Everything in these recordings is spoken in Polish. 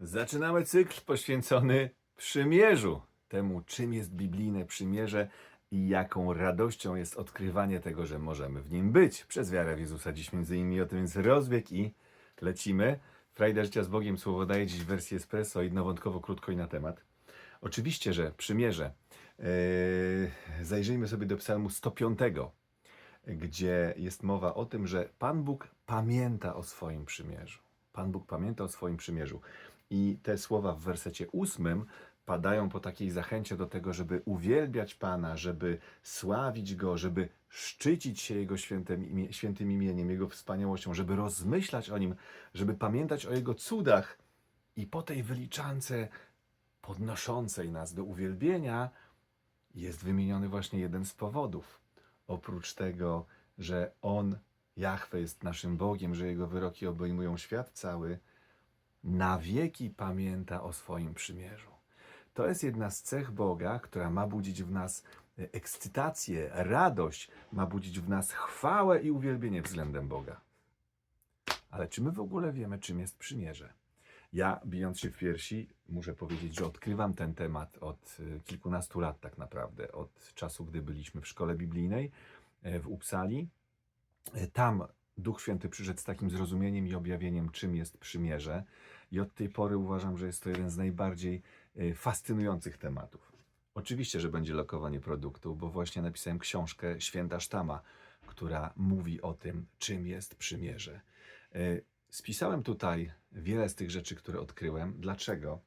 Zaczynamy cykl poświęcony przymierzu, temu czym jest biblijne przymierze i jaką radością jest odkrywanie tego, że możemy w nim być przez wiarę w Jezusa. Dziś między innymi o tym jest rozbieg i lecimy. Frajda życia z Bogiem słowo daje dziś w wersji espresso i nowątkowo krótko i na temat. Oczywiście, że przymierze. Yy, zajrzyjmy sobie do psalmu 105, gdzie jest mowa o tym, że Pan Bóg pamięta o swoim przymierzu. Pan Bóg pamięta o swoim przymierzu. I te słowa w wersecie ósmym padają po takiej zachęcie do tego, żeby uwielbiać Pana, żeby sławić Go, żeby szczycić się Jego świętym, imie, świętym imieniem, Jego wspaniałością, żeby rozmyślać o Nim, żeby pamiętać o Jego cudach. I po tej wyliczance podnoszącej nas do uwielbienia jest wymieniony właśnie jeden z powodów. Oprócz tego, że On, Jahwe, jest naszym Bogiem, że Jego wyroki obejmują świat cały, na wieki pamięta o swoim przymierzu. To jest jedna z cech Boga, która ma budzić w nas e, ekscytację, radość, ma budzić w nas chwałę i uwielbienie względem Boga. Ale czy my w ogóle wiemy, czym jest przymierze? Ja, bijąc się w piersi, muszę powiedzieć, że odkrywam ten temat od e, kilkunastu lat, tak naprawdę, od czasu, gdy byliśmy w szkole biblijnej e, w Uppsali. E, Tam Duch Święty przyszedł z takim zrozumieniem i objawieniem, czym jest przymierze. I od tej pory uważam, że jest to jeden z najbardziej e, fascynujących tematów. Oczywiście, że będzie lokowanie produktu, bo właśnie napisałem książkę Święta Sztama, która mówi o tym, czym jest przymierze. E, Spisałem tutaj wiele z tych rzeczy, które odkryłem. Dlaczego?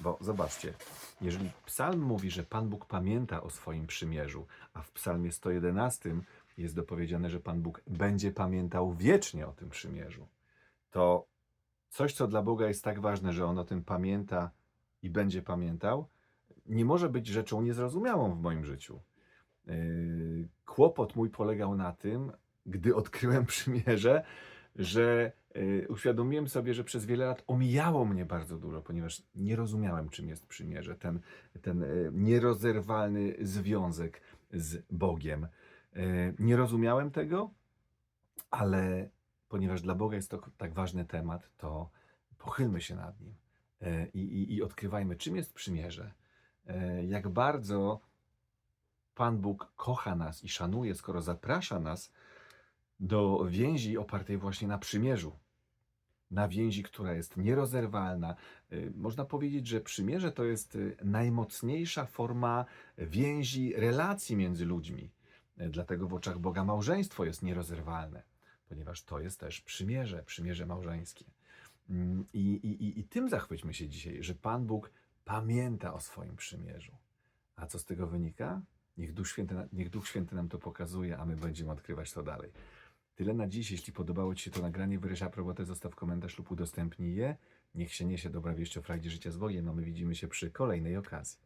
Bo zobaczcie, jeżeli psalm mówi, że Pan Bóg pamięta o swoim przymierzu, a w psalmie 111 jest dopowiedziane, że Pan Bóg będzie pamiętał wiecznie o tym przymierzu, to coś, co dla Boga jest tak ważne, że On o tym pamięta i będzie pamiętał, nie może być rzeczą niezrozumiałą w moim życiu. Yy, Kłopot mój polegał na tym, gdy odkryłem przymierze, że yy, uświadomiłem sobie, że przez wiele lat omijało mnie bardzo dużo, ponieważ nie rozumiałem, czym jest przymierze, ten, ten yy, nierozerwalny związek z Bogiem. Yy, Nie rozumiałem tego, ale ponieważ dla Boga jest to tak ważny temat, to pochylmy się nad nim yy, i, i, i odkrywajmy, czym jest przymierze. Yy, Jak bardzo Pan Bóg kocha nas i szanuje, skoro zaprasza nas do więzi opartej właśnie na przymierzu. Na więzi, która jest nierozerwalna. Można powiedzieć, że przymierze to jest najmocniejsza forma więzi, relacji między ludźmi. Dlatego w oczach Boga małżeństwo jest nierozerwalne, ponieważ to jest też przymierze, przymierze małżeńskie. Mm, I, i, i, tym zachwyćmy się dzisiaj, że Pan Bóg pamięta o swoim przymierzu. A co z tego wynika? Niech Duch, Święty, niech Duch Święty nam to pokazuje, a my będziemy odkrywać to dalej. Tyle na dziś. Jeśli podobało Ci się to nagranie, wyraź aprobatę, zostaw komentarz lub udostępnij je. Niech się niesie dobra wieść o frajdzie życia z Bogiem, a my widzimy się przy kolejnej okazji.